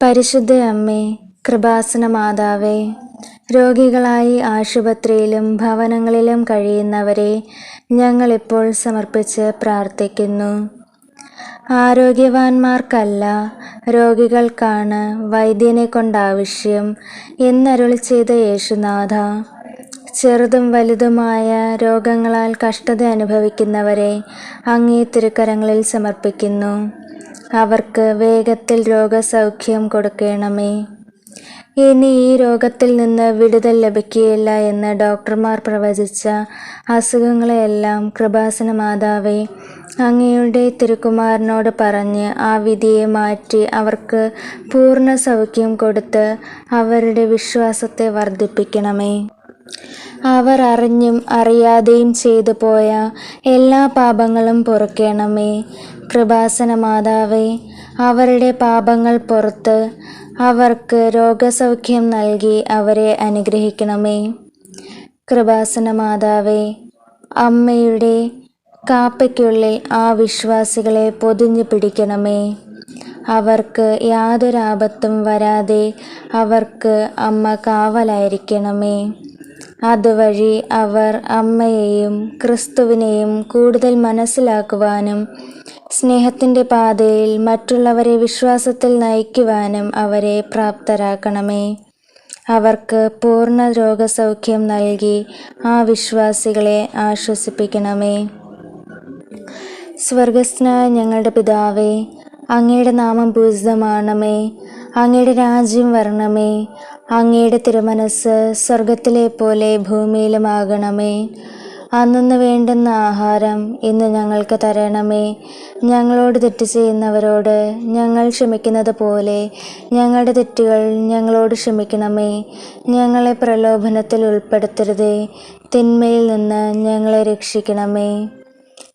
പരിശുദ്ധ അമ്മേ കൃപാസന മാതാവേ രോഗികളായി ആശുപത്രിയിലും ഭവനങ്ങളിലും കഴിയുന്നവരെ ഞങ്ങളിപ്പോൾ സമർപ്പിച്ച് പ്രാർത്ഥിക്കുന്നു. ആരോഗ്യവാന്മാർക്കല്ല രോഗികൾക്കാണ് വൈദ്യനെ കൊണ്ടാവശ്യം എന്നരുളി ചെയ്ത യേശുനാഥ. ചെറുതും വലുതുമായ രോഗങ്ങളാൽ കഷ്ടത അനുഭവിക്കുന്നവരെ അങ്ങേ തിരുക്കരങ്ങളിൽ സമർപ്പിക്കുന്നു. അവർക്ക് വേഗത്തിൽ രോഗസൗഖ്യം കൊടുക്കണമേ. ഇനി ഈ രോഗത്തിൽ നിന്ന് വിടുതൽ ലഭിക്കുകയില്ല എന്ന് ഡോക്ടർമാർ പ്രവചിച്ച അസുഖങ്ങളെയെല്ലാം കൃപാസന മാതാവേ അങ്ങയുടെ തിരുക്കുമാരനോട് പറഞ്ഞ് ആ വിധിയെ മാറ്റി അവർക്ക് പൂർണ സൗഖ്യം കൊടുത്ത് അവരുടെ വിശ്വാസത്തെ വർദ്ധിപ്പിക്കണമേ. അവർ അറിഞ്ഞും അറിയാതെയും ചെയ്തു പോയ എല്ലാ പാപങ്ങളും പൊറുക്കണമേ. കൃപാസന മാതാവേ അവരുടെ പാപങ്ങൾ പുറത്ത് അവർക്ക് രോഗസൗഖ്യം നൽകി അവരെ അനുഗ്രഹിക്കണമേ. കൃപാസന മാതാവേ അമ്മയുടെ കാപ്പയ്ക്കുള്ളിൽ ആ വിശ്വാസികളെ പൊതിഞ്ഞു പിടിക്കണമേ. അവർക്ക് യാതൊരാപത്തും വരാതെ അവർക്ക് അമ്മ കാവലായിരിക്കണമേ. അതുവഴി അവർ അമ്മയെയും ക്രിസ്തുവിനെയും കൂടുതൽ മനസ്സിലാക്കുവാനും സ്നേഹത്തിന്റെ പാതയിൽ മറ്റുള്ളവരെ വിശ്വാസത്തിൽ നയിക്കുവാനും അവരെ പ്രാപ്തരാക്കണമേ. അവർക്ക് പൂർണ രോഗസൗഖ്യം നൽകി ആ വിശ്വാസികളെ ആശ്വസിപ്പിക്കണമേ. സ്വർഗസ്നായ ഞങ്ങളുടെ പിതാവേ അങ്ങയുടെ നാമം പൂജിതമാണമേ. അങ്ങയുടെ രാജ്യം വരണമേ. അങ്ങയുടെ തിരുമനസ് സ്വർഗത്തിലെ പോലെ ഭൂമിയിലുമാകണമേ. അന്നു വേണ്ടുന്ന ആഹാരം ഇന്ന് ഞങ്ങൾക്ക് തരണമേ. ഞങ്ങളോട് തെറ്റ് ചെയ്യുന്നവരോട് ഞങ്ങൾ ക്ഷമിക്കുന്നത് പോലെ ഞങ്ങളുടെ തെറ്റുകൾ ഞങ്ങളോട് ക്ഷമിക്കണമേ. ഞങ്ങളെ പ്രലോഭനത്തിൽ ഉൾപ്പെടുത്തരുതേ. തിന്മയിൽ നിന്ന് ഞങ്ങളെ രക്ഷിക്കണമേ.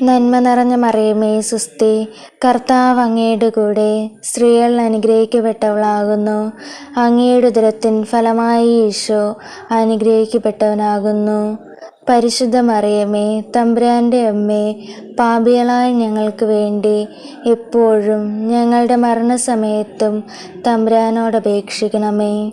നന്മ നിറഞ്ഞ മറിയമേ സുസ്തി. കർത്താവ് അങ്ങയുടെ കൂടെ സ്ത്രീകൾ അനുഗ്രഹിക്കപ്പെട്ടവളാകുന്നു. അങ്ങയുടെ ഉദരത്തിൻ ഫലമായി ഈശോ അനുഗ്രഹിക്കപ്പെട്ടവനാകുന്നു. പരിശുദ്ധ മറിയമേ തമ്പുരാന്റെ അമ്മേ പാപികളായ ഞങ്ങൾക്ക് വേണ്ടി എപ്പോഴും ഞങ്ങളുടെ മരണസമയത്തും തമ്പുരാനോട് അപേക്ഷിക്കണമേ.